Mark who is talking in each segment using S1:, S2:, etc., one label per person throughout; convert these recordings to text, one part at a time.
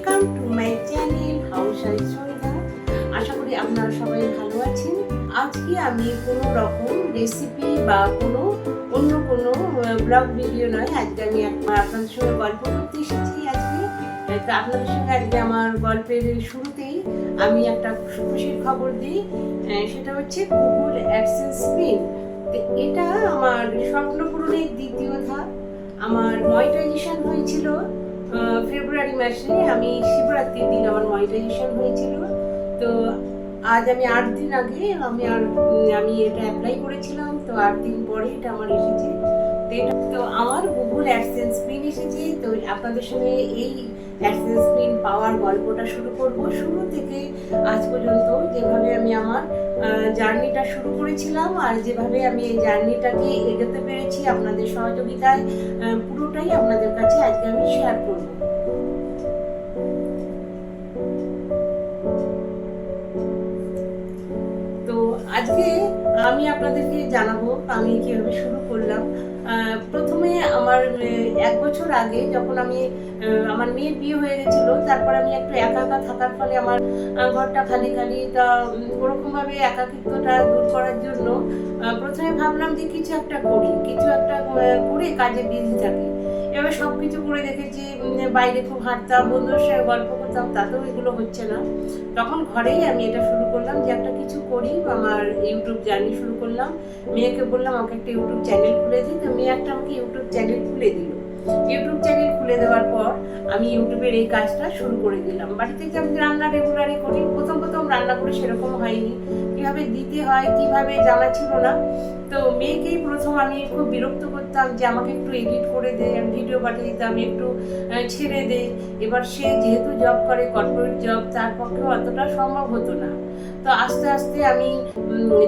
S1: Welcome to my channel house সন্ধ্যা আশা করি আপনারা সবাই ভালো আছেন। আজকে আমি কোনো রকম রেসিপি বা কোনো অন্য কোনো ব্লগ ভিডিও নয়। আজকে আমি আপনাদের সঙ্গে গল্প করতে এসেছি আজকে। তো আপনাদের সঙ্গে আজকে আমার গল্পের শুরুতেই আমি একটা খুশির খবর দিই। সেটা হচ্ছে গুগল অ্যাডসেন্স স্ক্রিন এটা আমার স্বপ্ন পূরণের দ্বিতীয় ধাপ। আমার মনিটাইজেশন হয়েছিল। ফেব্রুয়ারি মাসে আমি শিবরাত্রির দিন আমার মনিটাইজেশন হয়েছিল। তো আজ আমি আট দিন আগে আমি আর, আমি এটা অ্যাপ্লাই করেছিলাম। তো আট দিন পরে এটা আমার এসেছে। তো এটা, তো আমার গুগল অ্যাডসেন্স পিন এসেছে। তো আপনাদের সঙ্গে এই অ্যাডসেন্স পিন পাওয়ার গল্পটা শুরু করব। শুরু থেকে আজ পর্যন্ত যেভাবে আমি আমার জার্নিটা শুরু করেছিলাম আর যেভাবে আমি এই জার্নিটাকে এগোতে পেরেছি আপনাদের সহযোগিতায় পুরোটাই আপনাদের কাছে আজকে আমি শেয়ার করব। তো আজকে আমি আপনাদেরকে জানাব আমি কীভাবে শুরু করলাম। প্রথমে আমার এক বছর আগে যখন আমি আমার মেয়ের বিয়ে হয়ে গেছিল, তারপর আমি একটু একা একা থাকার ফলে আমার ঘরটা খালি খালি তা ওরকমভাবে একাকিত্বটা দূর করার জন্য প্রথমে ভাবলাম যে কিছু একটা করি, কিছু একটা করে কাজে বিজি থাকি। এবার সব কিছু করে দেখেছি বাইরে খুব হাঁটতাম বন্ধুর সঙ্গে গল্প করতাম, তাতেও এগুলো হচ্ছে না। তখন ঘরেই আমি এটা শুরু করলাম যে, একটা কিছু করি, আমার ইউটিউব জার্নি শুরু করলাম। মেয়েকে বললাম, আমাকে একটা ইউটিউব চ্যানেল খুলে দিই তো মেয়ে একটা আমাকে ইউটিউব চ্যানেল খুলে দিল। ইউটিউব চ্যানেল খুলে দেওয়ার পর আমি ইউটিউবের এই কাজটা শুরু করে দিলাম। বাড়িতে যে আমি রান্না রেগুলারই করি, প্রথম প্রথম রান্না করে সেরকম হয়নি। কীভাবে দিতে হয়, কীভাবে জানা ছিল না। তো মেয়েকেই প্রথম আমি খুব বিরক্ত করতাম যে আমাকে একটু এডিট করে দে ভিডিও পাঠিয়ে দিতাম একটু ছেড়ে দে। এবার সে যেহেতু জব করে কর্পোরেট জব তার পক্ষে অতটা সম্ভব হতো না। তো আস্তে আস্তে আমি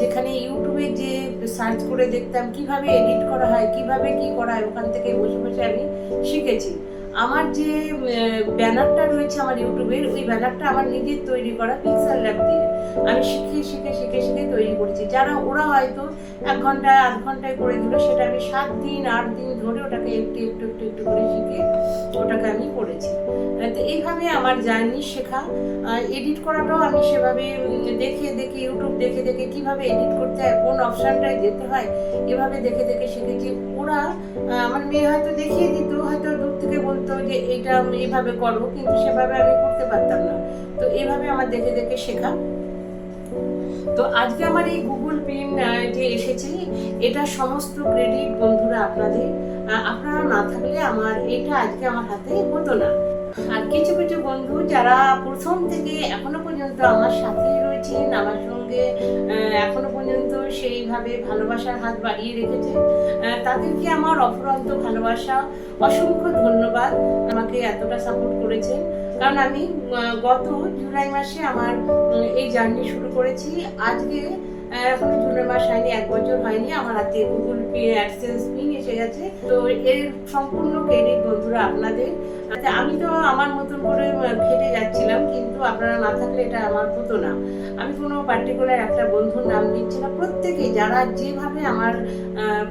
S1: যেখানে ইউটিউবে যে সার্চ করে দেখতাম, কীভাবে এডিট করা হয়, কীভাবে কি করা হয়, ওখান থেকে বসে বসে আমি শিখেছি। আমার যে ব্যানারটা রয়েছে আমার ইউটিউবের, ওই ব্যানারটা আমার নিজের তৈরি করা পিক্সেল ল্যাব দিয়ে। আমি শিখে শিখে শিখে শিখে তৈরি করেছি। যারা, ওরা হয়তো এক ঘন্টায়, আধ ঘন্টায় করে দিল, সেটা আমি সাত দিন, আট দিন ধরে ওটাকে একটু একটু একটু একটু করে শিখে ওটাকে আমি করেছি। তো এইভাবে আমার জার্নি শেখা। এডিট করাটাও আমি সেভাবে দেখে দেখে ইউটিউব দেখে দেখে কীভাবে এডিট করতে হয়, কোন অপশানটায় যেতে হয়, এভাবে দেখে দেখে শিখেছি। ওরা আমার মেয়ে হয়তো দেখিয়ে দিত, হয়তো থেকে বলতো যে এটা এভাবে করো কিন্তু সেভাবে আমি করতে পারতাম না। তো এইভাবে আমার দেখে দেখে শেখা। তো আজকে আমার এই গুগল পিন যে এসেছে, এটা সমস্ত ক্রেডিট বন্ধুরা আপনাদের আপনারা না থাকলে আমার এটা আজকে আমার হাতে হতো না। আর কিছু কিছু বন্ধু যারা প্রথম থেকে এখনও পর্যন্ত আমার সাথেই রয়েছেন, আমার সঙ্গে এখনও পর্যন্ত সেইভাবে ভালোবাসার হাত বাড়িয়ে রেখেছে। তাদেরকে আমার অফুরন্ত ভালোবাসা, অসংখ্য ধন্যবাদ আমাকে এতটা সাপোর্ট করেছে। কারণ আমি গত জুলাই মাসে আমার এই জার্নি শুরু করেছি। আজকে এখনও জুলাই মাস হয়নি এক বছর হয়নি আমার হাতে গুগল পে অ্যাডসেন্স পিন এসে গেছে। তো এর সম্পূর্ণ ক্রেডিট বন্ধুরা আপনাদের। আচ্ছা, আমি তো আমার মতন করে খেটে যাচ্ছিলাম কিন্তু আপনারা না থাকলে এটা আমার হতো না। আমি কোনো পার্টিকুলার একটা বন্ধুর নাম নিচ্ছি না। প্রত্যেকে যারা যেভাবে আমার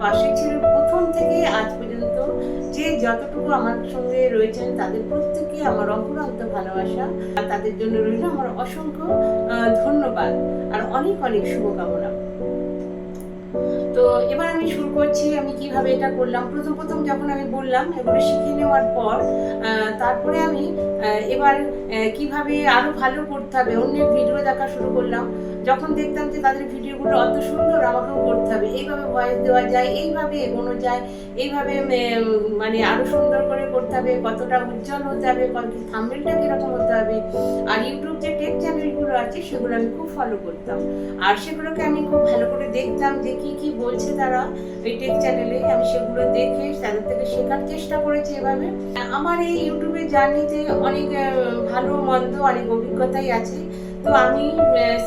S1: পাশে ছিল প্রথম থেকে আজ পর্যন্ত যে যতটুকু আমার সঙ্গে রয়েছেন, তাদের প্রত্যেকে আমার অপরান্ত ভালোবাসা আর তাদের জন্য রইল আমার অসংখ্য ধন্যবাদ আর অনেক অনেক শুভকামনা। তো এবার আমি শুরু করছি, আমি কীভাবে এটা করলাম। প্রথম প্রথম যখন আমি বললাম এগুলো শিখে নেওয়ার পর তারপরে আমি এবার কীভাবে আরও ভালো করতে হবে? অন্যের ভিডিও দেখা শুরু করলাম। যখন দেখতাম যে তাদের ভিডিওগুলো অত সুন্দর আমাকেও করতে হবে। এইভাবে ভয়েস দেওয়া যায়, এইভাবে এগোনো যায়, এইভাবে মানে আরও সুন্দর করে করতে হবে, কতটা উজ্জ্বল হতে হবে থাম্বেলটা কীরকম হতে হবে। আর ইউটিউব যে টেক চ্যানেলগুলো আছে, সেগুলো আমি খুব ফলো করতাম। আর সেগুলোকে আমি খুব ভালো করে দেখতাম যে কি কি বলছে তারা ওই টেক চ্যানেলে আমি সেগুলো দেখে তাদের থেকে শেখার চেষ্টা করেছি এভাবে। আমার এই ইউটিউবের জার্নিতে অনেক ভালো, মন্দ অনেক অভিজ্ঞতাই আছে। তো আমি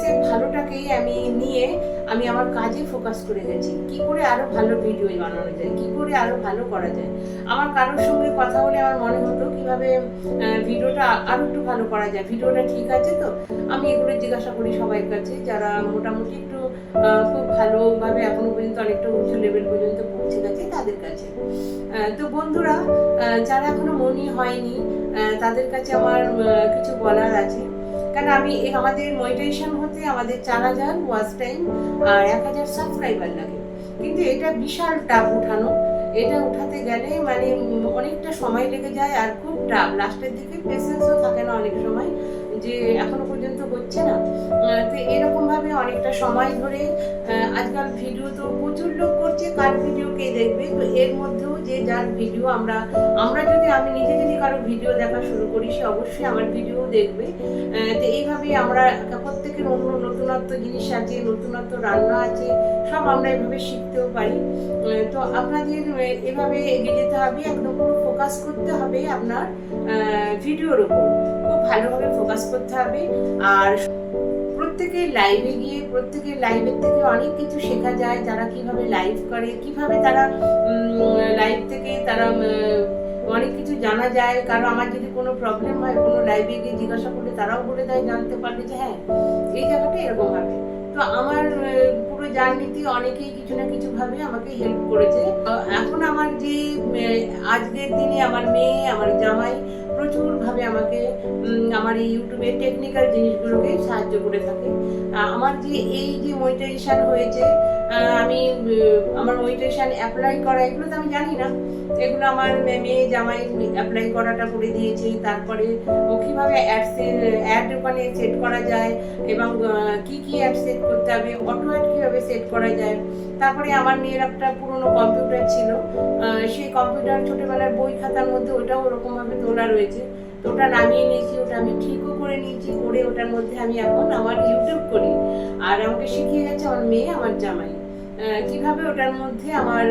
S1: সে ভালোটাকেই আমি নিয়ে আমি আমার কাজে ফোকাস করে গেছি। কি করে আরও ভালো ভিডিও বানানো যায়? কি করে আরও ভালো করা যায়? আমার কারোর সঙ্গে কথা বলে আমার মনে হতো কীভাবে ভিডিওটা আরও একটু ভালো করা যায়। ভিডিওটা ঠিক আছে তো? আমি এগুলো জিজ্ঞাসা করি সবার কাছে, যারা মোটামুটি একটু খুব ভালোভাবে এখনও পর্যন্ত অনেকটা উঁচু লেভেল পর্যন্ত পৌঁছে গেছে। তাদের কাছে। তো বন্ধুরা যারা এখনও মনি হয়নি তাদের কাছে আমার কিছু বলার আছে। কারণ আমি আমাদের মনিটাইজেশন হতে আমাদের চার হাজার ওয়াচ টাইম আর এক হাজার সাবস্ক্রাইবার লাগে। কিন্তু এটা বিশাল টাপ উঠানো। এটা উঠাতে গেলে মানে অনেকটা সময় লেগে যায় আর খুব টাপ লাস্টের দিকে পেশেন্সও থাকে না অনেক সময়, যে এখনও পর্যন্ত হচ্ছে না। তো এরকম ভাবে অনেকটা সময় ধরে আজকাল ভিডিও তো প্রচুর লোক করছে, কার ভিডিও কে দেখবে? তো এর মধ্যেও যে যার ভিডিও আমরা আমরা যদি, আমি নিজে যদি কারও ভিডিও দেখা শুরু করি, সে অবশ্যই আমার ভিডিও দেখবে। তো এইভাবেই আমরা প্রত্যেকের অন্য নতুনত্ব জিনিস আছে, নতুনত্ব রান্না আছে, সব আমরা এভাবে শিখতেও পারি। তো আপনাদের এভাবে এগিয়ে যেতে হবে, একদম পুরো ফোকাস করতে হবে আপনার ভিডিওর উপর। খুব ভালোভাবে ফোকাস করতে হবে, আর প্রত্যেকের লাইভে গিয়ে, প্রত্যেকের লাইভের থেকে অনেক কিছু শেখা যায়, যারা কীভাবে লাইভ করে, কীভাবে তারা লাইভ থেকে তারা অনেক কিছু জানা যায়। কারণ আমার যদি কোনো প্রবলেম হয়, কোনো লাইভে গিয়ে জিজ্ঞাসা করলে তারাও বলে দেয়, জানতে পারবে যে হ্যাঁ এই জায়গাটা এরকম হবে। তো আমার পুরো জার্নিতে অনেকেই কিছু না কিছু ভাবে আমাকে হেল্প করেছে। এখন আমার যে আজকের দিনে আমার মেয়ে, আমার জামাই প্রচুর ভাবে আমাকে আমার এই ইউটিউবের টেকনিক্যাল জিনিসগুলোকে সাহায্য করে থাকে। আমার যে এই যে মনিটাইজেশন হয়েছে আমি আমার মনিটাইজেশন অ্যাপ্লাই করা এগুলো তো আমি জানি না। এগুলো আমার মেয়ে জামাই অ্যাপ্লাই করাটা করে দিয়েছে। তারপরে ও কীভাবে অ্যাডসে অ্যাড ওখানে সেট করা যায় এবং কি কি অ্যাড সেট করতে হবে অটো অ্যাড কীভাবে সেট করা যায়। তারপরে আমার মেয়ের একটা পুরনো কম্পিউটার ছিল। সেই কম্পিউটার ছোটোবেলার বই খাতার মধ্যে ওটাও ওরকমভাবে তোলা রয়েছে। তো ওটা নামিয়ে নিয়েছি, ওটা আমি ঠিকও করে নিয়েছি, করে ওটার মধ্যে আমি এখন আমার ইউটিউব করি। আর আমাকে শিখিয়ে গেছে আমার মেয়ে, আমার জামাই। কীভাবে ওটার মধ্যে আমার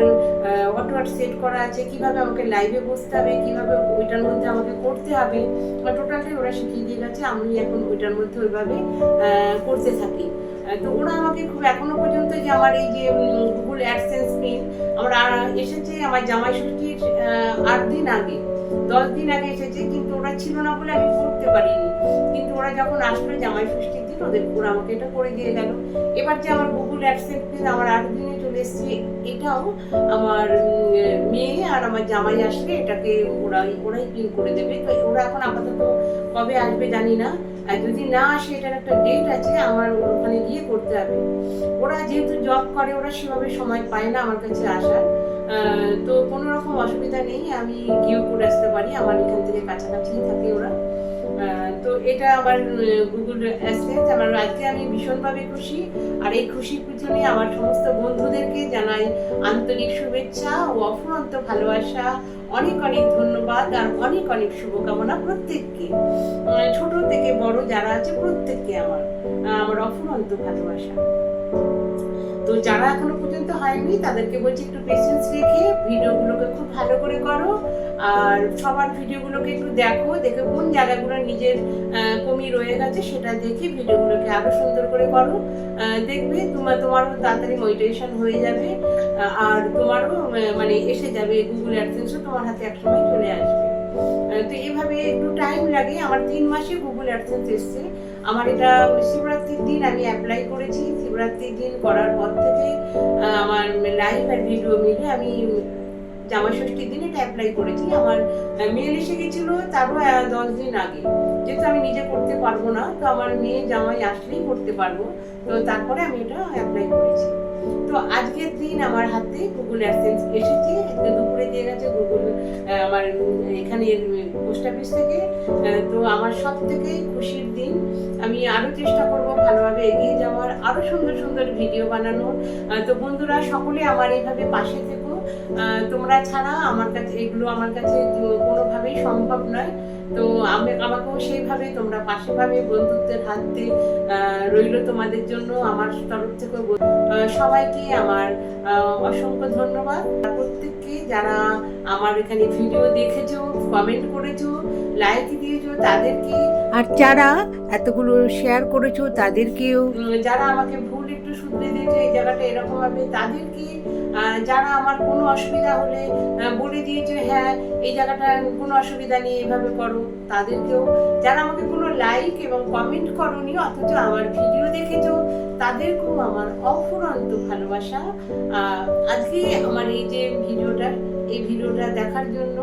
S1: অটো সেট করা আছে, কীভাবে আমাকে লাইভে বসতে হবে, কীভাবে ওইটার মধ্যে আমাকে করতে হবে টোটালটাই ওরা শিখিয়ে দিয়ে গেছে, আমি এখন ওইটার মধ্যে ওইভাবে করতে থাকি। তো ওরা আমাকে খুব এখনও পর্যন্ত যে আমার এই যে গুগল অ্যাডসেন্স পিন আমার এসেছে, আমার জামাই ষষ্ঠীর আট দিন আগে, দশ দিন আগে এসেছে, কিন্তু ওরা ছিল না বলে আমি করতে পারিনি। কিন্তু ওরা যখন আসলো জামাই ষষ্ঠীর দিন ওদের ওরা আমাকে এটা করে দিয়ে গেল। এবার যে আমার গুগল অ্যাডসেন্স আমার আট দিনে চলে এসেছে, এটাও আমার মেয়ে আর আমার জামাই আসলে এটাকে ওরাই ওরাই পিন করে দেবে। তো ওরা এখন আপাতত কবে আসবে জানি না। আর যদি না আসে, এটার একটা ডেট আছে, আমার ওখানে গিয়ে করতে হবে। ওরা যেহেতু জব করে, ওরা সেভাবে সময় পায় না আমার কাছে আসার। তো কোনো রকম অসুবিধা নেই, আমি গিয়েও করে আসতে পারি। আমার এখান থেকে কাছাকাছি থাকে ওরা। তো এটা আমার গুগল অ্যাসেন্স আমার আজকে আমি ভীষণভাবে খুশি। আর এই খুশির পিছনে আমার সমস্ত বন্ধুদেরকে জানাই আন্তরিক শুভেচ্ছা ও অফুরন্ত ভালোবাসা। অনেক অনেক ধন্যবাদ আর অনেক অনেক শুভকামনা প্রত্যেককে। ছোট থেকে বড় যারা আছে প্রত্যেককে আমার আমার অফুরন্ত ভালোবাসা। তো যারা এখনও পর্যন্ত হয়নি, তাদেরকে বলছি একটু পেশেন্স রেখে ভিডিওগুলোকে খুব ভালো করে করো। আর সবার ভিডিওগুলোকে একটু দেখো, দেখে কোন জায়গাগুলো নিজের কমি রয়ে গেছে সেটা দেখে ভিডিওগুলোকে আরও সুন্দর করে করো। দেখবে তোমার, তোমারও তাড়াতাড়ি মনিটাইজেশন হয়ে যাবে। আর তোমারও মানে এসে যাবে গুগল অ্যাডসেন্সও তোমার হাতে একসময় চলে আসবে। তো এভাবে একটু টাইম লাগে। আমার তিন মাসে গুগল অ্যাডসেন্স এসছে। আমার এটা শিবরাত্রির দিন আমি অ্যাপ্লাই করেছি। শিবরাত্রির দিন করার পর থেকে আমার লাইভ আর ভিডিও মিলে আমি জামা ষষ্ঠীর দিন এটা অ্যাপ্লাই করেছি। আমার মেয়ের এসে গেছিল তারও দশ দিন আগে। যেহেতু আমি নিজে করতে পারব না, তো আমার মেয়ে জামাই আসলেই করতে পারব। তো তারপরে আমি এটা অ্যাপ্লাই করেছি। তো আজকের দিন আমার হাতে গুগল অ্যাডসেন্স এসেছে। দুপুরে দিয়ে গেছে গুগল আমার এখানে পোস্ট অফিস থেকে তো আমার সব থেকে খুশির দিন, আমি আরও চেষ্টা করব ভালোভাবে এগিয়ে যাওয়ার আরও সুন্দর সুন্দর ভিডিও বানানোর তো বন্ধুরা, সকলে আমার এইভাবে পাশে থেকো। তোমরা ছাড়া আমার কাছে, এগুলো আমার কাছে কোনোভাবেই সম্ভব নয়। তো আমি আমাকেও সেইভাবে তোমরা পাশে ভাবে বন্ধুত্বের হাত রইল তোমাদের জন্য আমার তরফ থেকে সবাইকে আমার অসংখ্য ধন্যবাদ। প্রত্যেককে যারা আমার এখানে ভিডিও দেখেছ কমেন্ট করেছ লাইক দিয়েছ তাদেরকে
S2: আর যারা এতগুলো শেয়ার করেছ তাদেরকেও
S1: যারা আমাকে ভুল একটু শুধরে দিয়েছে এই জায়গাটা এরকম হবে। তাদেরকে আহ, যারা আমার কোনো অসুবিধা হলে বলে দিয়েছে হ্যাঁ এই জায়গাটা কোনো অসুবিধা নেই এভাবে করো। তাদেরকেও যারা আমাকে কোনো লাইক এবং কমেন্ট করনি অথচ আমার ভিডিও দেখেছ তাদেরকেও আমার অফুরন্ত ভালোবাসা। আজকে আমার এই যে ভিডিওটা এই ভিডিওটা দেখার জন্য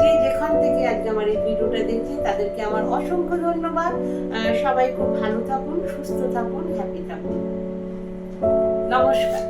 S1: যে যেখান থেকে আজকে আমার এই ভিডিওটা দেখছে তাদেরকে আমার অসংখ্য ধন্যবাদ। সবাই খুব ভালো থাকুন সুস্থ থাকুন হ্যাপি থাকুন। নমস্কার।